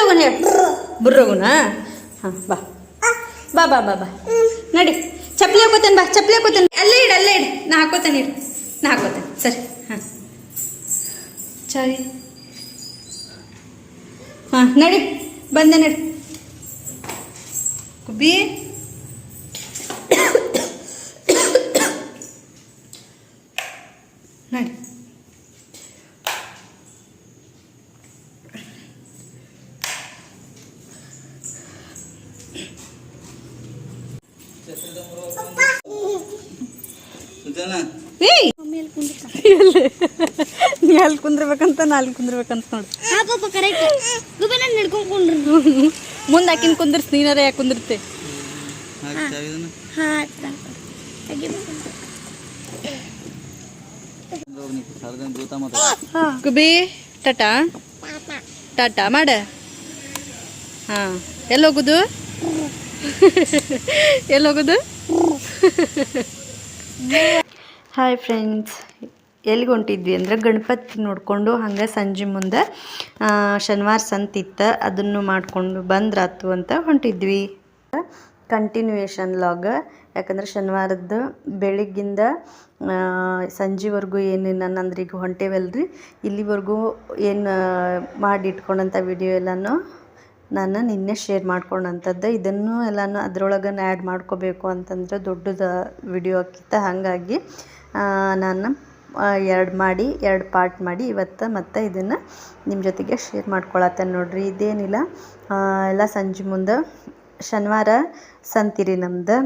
ಹೋಗೋಣ ಹೇಳು. ಬುರ್ರೋಗುನ? ಹಾಂ ಬಾ. ಬಾ ಬಾ ಬಾ ಬಾ. ನಡಿ. ಚಪ್ಪಲಿ ಹಾಕೋತೇನೆ ಬಾ ಚಪ್ಪಲಿ ಹಾಕೋತೇನೆ. ಅಲ್ಲೇ ಇಡು ಅಲ್ಲೇ ಇಡು. ನಾ ಹಾಕೋತೇನೆ ಇಡು. ನಾ ಹಾಕೋತೇನೆ. ಸರಿ. ಹಾಂ. ಸರಿ ಹಾಂ ನಡಿ. ಬಂದೆ ನಡಿ. ಕುಬ್ಬಿ. ನಡಿ. ನೀ ಅಲ್ಲಿ ಕುಂದ್ರಬೇಕಂತ ನಾ ಅಲ್ಲಿ ಕುಂದ್ರಬೇಕಂತ ನೋಡಿ. ಮುಂದೆ ಆಕಿನ ಕುಂದಿರ್ಸ್ ನೀನಾರ ಯಾಕೆ ಕುಂದಿರ್ತೆ? ಕುಬಿ ಟಾಟಾ? ಟಾಟಾ. ಮಾಡ. ಹಾ. ಎಲ್ಲೋಗುದು ಎಲ್ಲಿ ಹೋಗುದು? ಹಾಯ್ ಫ್ರೆಂಡ್ಸ್ ಎಲ್ಲಿಗೆ ಹೊಂಟಿದ್ವಿ ಅಂದ್ರೆ ಗಣಪತಿ ನೋಡಿಕೊಂಡು ಹಂಗೆ ಸಂಜೆ ಮುಂದೆ ಶನಿವಾರ ಸಂತಿತ್ತ ಅದನ್ನು ಮಾಡಿಕೊಂಡು ಬಂದ್ರಾತು ಅಂತ ಹೊಂಟಿದ್ವಿ. ಕಂಟಿನ್ಯೂಯೇಷನ್ ಲಾಗ ಯಾಕಂದ್ರೆ ಶನಿವಾರದ ಬೆಳಿಗ್ಗಿಂದ ಸಂಜೆವರೆಗೂ ಏನು ನಾನು ಈಗ ಹೊಂಟೇವಲ್ರಿ. ಇಲ್ಲಿವರೆಗೂ ಏನು ಮಾಡಿ ಇಟ್ಕೊಂಡಂಥ ವಿಡಿಯೋ ಎಲ್ಲನೂ ನಾನು ನಿನ್ನೆ ಶೇರ್ ಮಾಡ್ಕೊಂಡಂಥದ್ದು. ಇದನ್ನು ಎಲ್ಲನೂ ಅದರೊಳಗೆ ಆ್ಯಡ್ ಮಾಡ್ಕೋಬೇಕು ಅಂತಂದ್ರೆ ದೊಡ್ಡದ ವಿಡಿಯೋ ಆಕಿತ್ತ ಹಾಗಾಗಿ ನಾನು ಎರಡು ಮಾಡಿ, ಎರಡು ಪಾರ್ಟ್ ಮಾಡಿ ಇವತ್ತು ಮತ್ತು ಇದನ್ನು ನಿಮ್ಮ ಜೊತೆಗೆ ಶೇರ್ ಮಾಡ್ಕೊಳತ್ತೇನೆ ನೋಡ್ರಿ. ಇದೇನಿಲ್ಲ ಎಲ್ಲ ಸಂಜೆ ಮುಂದೆ ಶನಿವಾರ ಸಂತಿರಿ ನಮ್ದು.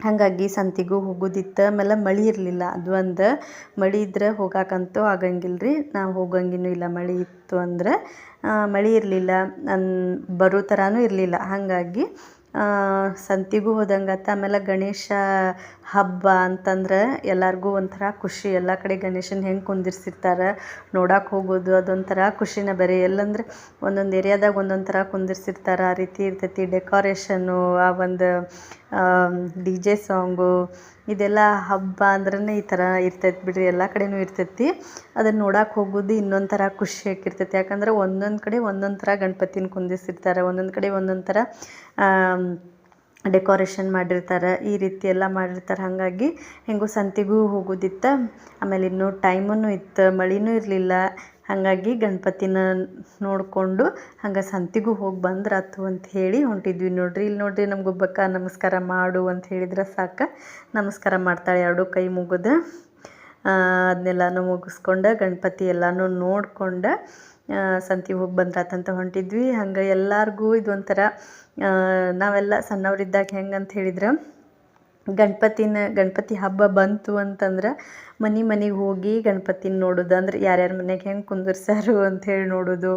ಹಾಗಾಗಿ ಸಂತಿಗೂ ಹೋಗೋದಿತ್ತು ಆಮೇಲೆ ಮಳೆ ಇರಲಿಲ್ಲ. ಅದು ಒಂದು ಮಳೆ ಇದ್ರೆ ಹೋಗಾಕಂತೂ ಆಗಂಗಿಲ್ಲ ರೀ ನಾವು ಹೋಗಂಗಿನೂ ಇಲ್ಲ ಮಳೆ ಇತ್ತು ಅಂದ್ರೆ ಮಳೆ ಇರಲಿಲ್ಲ, ಅನ್, ಬರೋ ಥರನೂ ಇರಲಿಲ್ಲ. ಹಾಗಾಗಿ ಸಂತಿಗೂ ಹೋದಂಗಾತ ಆಮೇಲೆ ಗಣೇಶ ಹಬ್ಬ ಅಂತಂದ್ರೆ ಎಲ್ಲರಿಗೂ ಒಂಥರ ಖುಷಿ. ಎಲ್ಲ ಕಡೆ ಗಣೇಶನ ಹೆಂಗೆ ಕುಂದಿರ್ಸಿರ್ತಾರೆ ನೋಡಕ್ಕೆ ಹೋಗೋದು ಅದೊಂಥರ ಖುಷಿನ ಬೇರೆ. ಎಲ್ಲಂದ್ರೆ ಒಂದೊಂದು ಏರಿಯಾದಾಗ ಒಂದೊಂದು ಥರ ಕುಂದಿರ್ಸಿರ್ತಾರೆ. ಆ ರೀತಿ ಇರ್ತೈತಿ ಡೆಕೋರೇಷನ್ನು, ಆ ಒಂದು ಡಿ ಜೆ ಸಾಂಗು, ಇದೆಲ್ಲ ಹಬ್ಬ ಅಂದ್ರೇ ಈ ಥರ ಇರ್ತೈತೆ ಬಿಡಿರಿ, ಎಲ್ಲ ಕಡೆಯೂ ಇರ್ತೈತಿ. ಅದನ್ನು ನೋಡಕ್ಕೆ ಹೋಗೋದು ಇನ್ನೊಂದು ಥರ ಖುಷಿ ಆಗಿರ್ತೈತಿ. ಯಾಕಂದ್ರೆ ಒಂದೊಂದು ಕಡೆ ಒಂದೊಂದು ಥರ ಗಣಪತಿನ ಕುಂದಿಸಿರ್ತಾರೆ, ಒಂದೊಂದು ಕಡೆ ಒಂದೊಂದು ಥರ ಡೆಕೋರೇಷನ್ ಮಾಡಿರ್ತಾರೆ, ಈ ರೀತಿ ಎಲ್ಲ ಮಾಡಿರ್ತಾರೆ. ಹಾಗಾಗಿ ಹೆಂಗೂ ಸಂತಿಗೂ ಹೋಗೋದಿತ್ತು. ಆಮೇಲೆ ಇನ್ನೂ ಟೈಮೂ ಇತ್ತು, ಮಳೆನೂ ಇರಲಿಲ್ಲ. ಹಾಗಾಗಿ ಗಣಪತಿನ ನೋಡಿಕೊಂಡು ಹಂಗೆ ಸಂತಿಗೂ ಹೋಗಿ ಬಂದ್ರಾತು ಅಂತ ಹೇಳಿ ಹೊಂಟಿದ್ವಿ ನೋಡ್ರಿ. ಇಲ್ಲಿ ನೋಡ್ರಿ ನಮ್ಗೆ ಒಬ್ಬಕ್ಕ ನಮಸ್ಕಾರ ಮಾಡು ಅಂತ ಹೇಳಿದ್ರೆ ಸಾಕು. ನಮಸ್ಕಾರ ಮಾಡ್ತಾಳೆ ಎರಡು ಕೈ ಮುಗಿದು. ಅದನ್ನೆಲ್ಲನೂ ಮುಗಿಸ್ಕೊಂಡು ಗಣಪತಿ ಎಲ್ಲನೂ ನೋಡ್ಕೊಂಡು ಸಂತಿಗೆ ಹೋಗಿ ಬಂದ್ರಾತಂತ ಹೊಂಟಿದ್ವಿ. ಹಂಗೆ ಎಲ್ಲರಿಗೂ ಇದೊಂಥರ ನಾವೆಲ್ಲ ಸಣ್ಣವರಿದ್ದಾಗ ಅಂತ ಹೇಳಿದ್ರೆ ಗಣಪತಿನ, ಗಣಪತಿ ಹಬ್ಬ ಬಂತು ಅಂತಂದ್ರೆ ಮನೆ ಮನೆಗೆ ಹೋಗಿ ಗಣಪತಿನ ನೋಡೋದು. ಅಂದ್ರೆ ಯಾರ್ಯಾರ ಮನೆಗೆ ಹೆಂಗೆ ಅಂತ ಹೇಳಿ ನೋಡೋದು.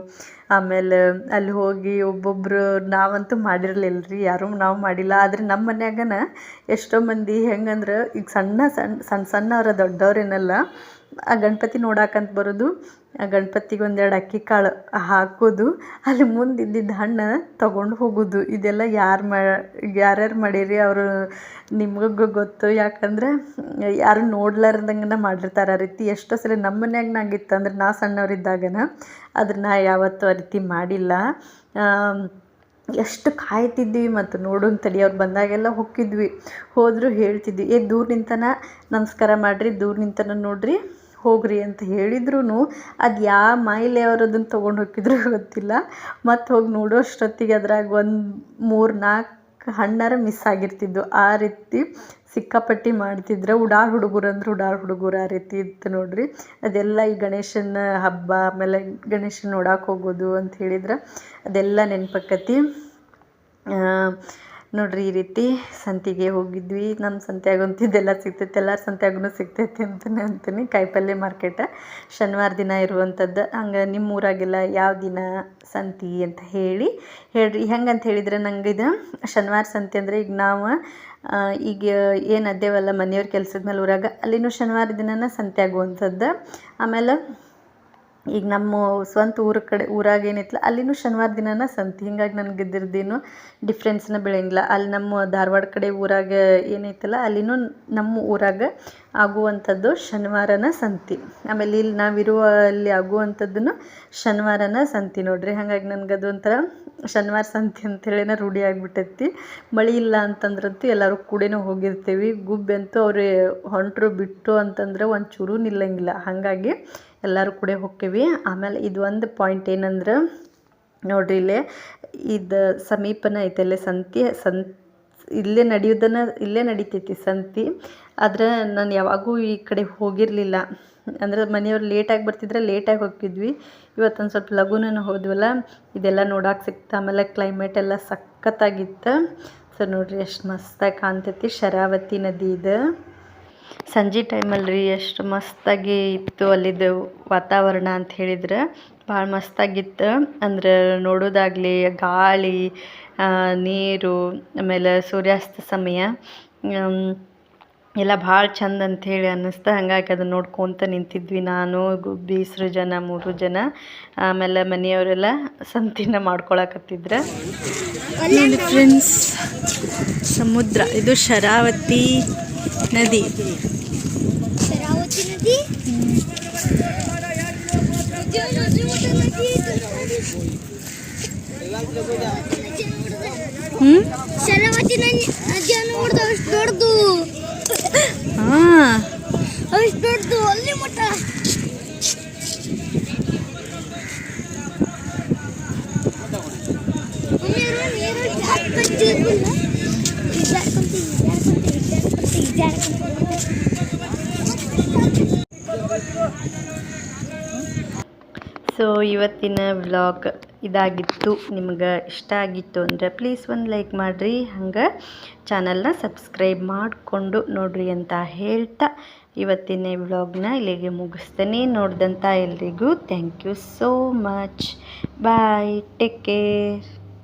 ಆಮೇಲೆ ಅಲ್ಲಿ ಹೋಗಿ ಒಬ್ಬೊಬ್ಬರು ನಾವಂತೂ ಮಾಡಿರಲಿಲ್ಲ ರೀ ಯಾರೂ ನಾವು ಮಾಡಿಲ್ಲ. ಆದರೆ ನಮ್ಮ ಮನ್ಯಾಗನ ಎಷ್ಟೋ ಮಂದಿ ಹೆಂಗಂದ್ರೆ ಈಗ ಸಣ್ಣ ಸಣ್ಣ ಸಣ್ಣ ಸಣ್ಣವ್ರ ದೊಡ್ಡವ್ರೇನಲ್ಲ, ಆ ಗಣಪತಿ ನೋಡಾಕಂತ ಬರೋದು. ಗಣಪತಿಗೆ ಒಂದೆರಡು ಅಕ್ಕಿ ಕಾಳು ಹಾಕೋದು, ಅಲ್ಲಿ ಮುಂದೆ ಇದ್ದಿದ್ದ ಹಣ್ಣು ತಗೊಂಡು ಹೋಗೋದು. ಇದೆಲ್ಲ ಯಾರು ಮಾ, ಯಾರ್ಯಾರು ಮಾಡೀರಿ ಅವರು ನಿಮ್ಗೆ ಗೊತ್ತು. ಯಾಕಂದ್ರೆ ಯಾರು ನೋಡ್ಲಾರ್ದಂಗನ ಮಾಡಿರ್ತಾರೆ ಆ ರೀತಿ. ಎಷ್ಟೋ ಸಲ ನಮ್ಮ ಮನ್ಯಾಗ ನಂಗಿತ್ತು ಅಂದ್ರೆ ನಾ ಸಣ್ಣವರಿದ್ದಾಗನ. ಅದನ್ನ ನಾ ಯಾವತ್ತೂ ಆ ರೀತಿ ಮಾಡಿಲ್ಲ. ಎಷ್ಟು ಕಾಯ್ತಿದ್ವಿ ಮತ್ತು ನೋಡೋನ್ ತಡಿ ಅವ್ರು ಬಂದಾಗೆಲ್ಲ ಹೊಕ್ಕಿದ್ವಿ. ಹೋದರೂ ಹೇಳ್ತಿದ್ವಿ, ಏ ದೂರ ನಿಂತನ, ನಮಸ್ಕಾರ ಮಾಡಿರಿ, ದೂರ ನಿಂತನ ನೋಡ್ರಿ. ಹೋಗ್ರಿ ಅಂತ ಹೇಳಿದ್ರೂ ಅದು ಯಾವ ಮಾಯಿಲೆ ಅವ್ರು ಅದನ್ನು ತೊಗೊಂಡು ಹೋಗಿದ್ರು ಗೊತ್ತಿಲ್ಲ. ಮತ್ತು ಹೋಗಿ ನೋಡೋಷ್ಟೊತ್ತಿಗೆ ಅದ್ರಾಗ ಒಂದು ಮೂರು ನಾಲ್ಕು ಹಣ್ಣಾರ ಮಿಸ್ ಆಗಿರ್ತಿದ್ದು ಆ ರೀತಿ ಸಿಕ್ಕಾಪಟ್ಟಿ ಮಾಡ್ತಿದ್ರು. ಉಡಾಳ್ ಹುಡುಗರು ಅಂದ್ರೆ ಉಡಾಳ್ ಹುಡುಗರು ಆ ರೀತಿ ಇತ್ತು ನೋಡ್ರಿ. ಅದೆಲ್ಲ ಈ ಗಣೇಶನ ಹಬ್ಬ ಆಮೇಲೆ ಗಣೇಶನ ನೋಡಕ್ಕೆ ಹೋಗೋದು ಅಂತ ಹೇಳಿದ್ರೆ. ಅದೆಲ್ಲ ನೆನಪಕ್ಕತಿ. ನೋಡ್ರಿ ಈ ರೀತಿ ಸಂತಿಗೆ ಹೋಗಿದ್ವಿ. ನಮ್ಮ ಸಂತ್ಯಾಗಂತೂ ಇದೆಲ್ಲ ಸಿಗ್ತೈತೆ, ಎಲ್ಲರ ಸಂತ್ಯಾಗೂ ಸಿಗ್ತೈತಿ ಅಂತಲೇ ಅಂತೀನಿ. ಕಾಯಿಪಲ್ಯ ಮಾರ್ಕೆಟ ಶನಿವಾರ ದಿನ ಇರುವಂಥದ್ದು. ಹಂಗೆ ನಿಮ್ಮ ಊರಾಗೆಲ್ಲ ಯಾವ ದಿನ ಸಂತಿ ಅಂತ ಹೇಳಿ ಹೇಳ್ರಿ. ಹೆಂಗಂತ ಹೇಳಿದ್ರೆ ನಂಗೆ ಇದು ಶನಿವಾರ ಸಂತೆ ಅಂದರೆ ಈಗ ನಾವು ಈಗ ಏನು ಅದೇವಲ್ಲ ಮನೆಯವ್ರ ಕೆಲಸದ ಮೇಲೆ ಊರಾಗ ಅಲ್ಲಿನೂ ಶನಿವಾರ ದಿನನ ಸಂತೆ ಆಗುವಂಥದ್ದು ಆಮೇಲೆ ಈಗ ನಮ್ಮ ಸ್ವಂತ ಊರ ಕಡೆ, ಊರಾಗ ಏನೈತಲ್ಲ ಅಲ್ಲಿನೂ ಶನಿವಾರ ದಿನನ ಸಂತಿ. ಹಿಂಗಾಗಿ ನನಗೆ ಇದ್ರದ್ದೇನು ಡಿಫ್ರೆನ್ಸ್ನ ಬೆಳೆಯಂಗಿಲ್ಲ. ಅಲ್ಲಿ ನಮ್ಮ ಧಾರವಾಡ ಕಡೆ ಊರಾಗ ಏನೈತಲ್ಲ ಅಲ್ಲಿನೂ ನಮ್ಮ ಊರಾಗ ಆಗುವಂಥದ್ದು ಶನಿವಾರನ ಸಂತಿ. ಆಮೇಲೆ ಇಲ್ಲಿ ನಾವಿರುವ ಅಲ್ಲಿ ಆಗುವಂಥದ್ದನ್ನು ಶನಿವಾರನ ಸಂತಿ ನೋಡ್ರಿ. ಹಾಗಾಗಿ ನನಗೆ ಅದು ಒಂಥರ ಶನಿವಾರ ಸಂತಿ ಅಂತೇಳಿನ ರೂಢಿ ಆಗಿಬಿಟ್ಟೈತಿ. ಮಳೆ ಇಲ್ಲ ಅಂತಂದ್ರಂತೂ ಎಲ್ಲರೂ ಕೂಡೇನೂ ಹೋಗಿರ್ತೀವಿ. ಗುಬ್ಬಿ ಅಂತೂ ಅವ್ರು ಹೊಂಟರು ಬಿಟ್ಟು ಅಂತಂದ್ರೆ ಒಂಚೂರು ನಿಲ್ಲಂಗಿಲ್ಲ. ಹಾಗಾಗಿ ಎಲ್ಲರೂ ಕೂಡ ಹೋಗ್ತೀವಿ ಆಮೇಲೆ ಇದು ಒಂದು ಪಾಯಿಂಟ್ ಏನಂದ್ರೆ, ನೋಡ್ರಿ ಇಲ್ಲೇ, ಇದು ಸಮೀಪನ ಐತಲ್ಲೇ ಸಂತೆ ಸಂ ಇಲ್ಲೇ ನಡೆಯೋದನ್ನ ಇಲ್ಲೇ ನಡಿತೈತಿ ಸಂತಿ. ಆದ್ರೆ ನಾನು ಯಾವಾಗೂ ಈ ಕಡೆ ಹೋಗಿರಲಿಲ್ಲ. ಅಂದ್ರೆ ಮನೆಯವ್ರು ಲೇಟಾಗಿ ಬರ್ತಿದ್ರೆ ಲೇಟಾಗಿ ಹೋಗ್ತಿದ್ವಿ. ಇವತ್ತೊಂದು ಸ್ವಲ್ಪ ಲಘುನ ಹೋದ್ವಲ್ಲ, ಇದೆಲ್ಲ ನೋಡೋಕೆ ಸಿಕ್ತು. ಆಮೇಲೆ ಕ್ಲೈಮೇಟ್ ಎಲ್ಲ ಸಖತ್ತಾಗಿತ್ತು. ಸೊ ನೋಡ್ರಿ ಎಷ್ಟು ಮಸ್ತಾಗಿ ಕಾಣ್ತೈತಿ. ಶರಾವತಿ ನದಿ ಇದು. ಸಂಜೆ ಟೈಮಲ್ಲಿ ರೀ ಎಷ್ಟು ಮಸ್ತಾಗಿ ಇತ್ತು ಅಲ್ಲಿದ್ದು ವಾತಾವರಣ ಅಂತ ಹೇಳಿದ್ರೆ ಭಾಳ ಮಸ್ತಾಗಿತ್ತು. ಅಂದ್ರೆ ನೋಡೋದಾಗಲಿ ಗಾಳಿ ನೀರು, ಆಮೇಲೆ ಸೂರ್ಯಾಸ್ತ ಸಮಯ ಎಲ್ಲ ಭಾಳ ಚಂದ ಅಂಥೇಳಿ ಅನ್ನಿಸ್ತು ಹಾಗಾಗಿ ಅದನ್ನು ನೋಡ್ಕೊತ ನಿಂತಿದ್ವಿ ನಾನು, ಗುಬ್ಬಿ ಜನ ಮೂರು ಜನ ಆಮೇಲೆ ಮನೆಯವರೆಲ್ಲ ಸಂತಿನ ಮಾಡ್ಕೊಳಕತ್ತಿದ್ರೆ. ಫ್ರೆಂಡ್ಸ್ ಸಮುದ್ರ, ಇದು ಶರಾವತಿ. ನದಿ ಶರಾವತಿ ನದಿ ಹ್ಞೂ ಶರಾವತಿ ನದಿ ನದಿ ನೋಡ್ದು ಅಷ್ಟು ದೊಡ್ಡದು ಹಾಂ ಅಷ್ಟು ದೊಡ್ಡದು ಅಲ್ಲಿ ಮಟ್ಟ ನೀರು ನೀರು ಜಾರ್ಕೊಂತ ಜಾರ್ಕೊಂತ ಜಾರ್ಕೊಂತ ಜಾರ್ಕೊಂತ ಸೊ ಇವತ್ತಿನ ವ್ಲಾಗ್ ಇದಾಗಿತ್ತು. ನಿಮ್ಗೆ ಇಷ್ಟ ಆಗಿತ್ತು ಅಂದರೆ ಪ್ಲೀಸ್ ಒಂದು ಲೈಕ್ ಮಾಡಿರಿ. ಹಂಗೆ ಚಾನಲ್ನ ಸಬ್ಸ್ಕ್ರೈಬ್ ಮಾಡಿಕೊಂಡು ನೋಡ್ರಿ ಅಂತ ಹೇಳ್ತಾ ಇವತ್ತಿನ ವ್ಲಾಗ್ನ ಇಲ್ಲಿಗೆ ಮುಗಿಸ್ತೇನೆ. ನೋಡಿದಂಥ ಎಲ್ರಿಗೂ thank you so much bye take care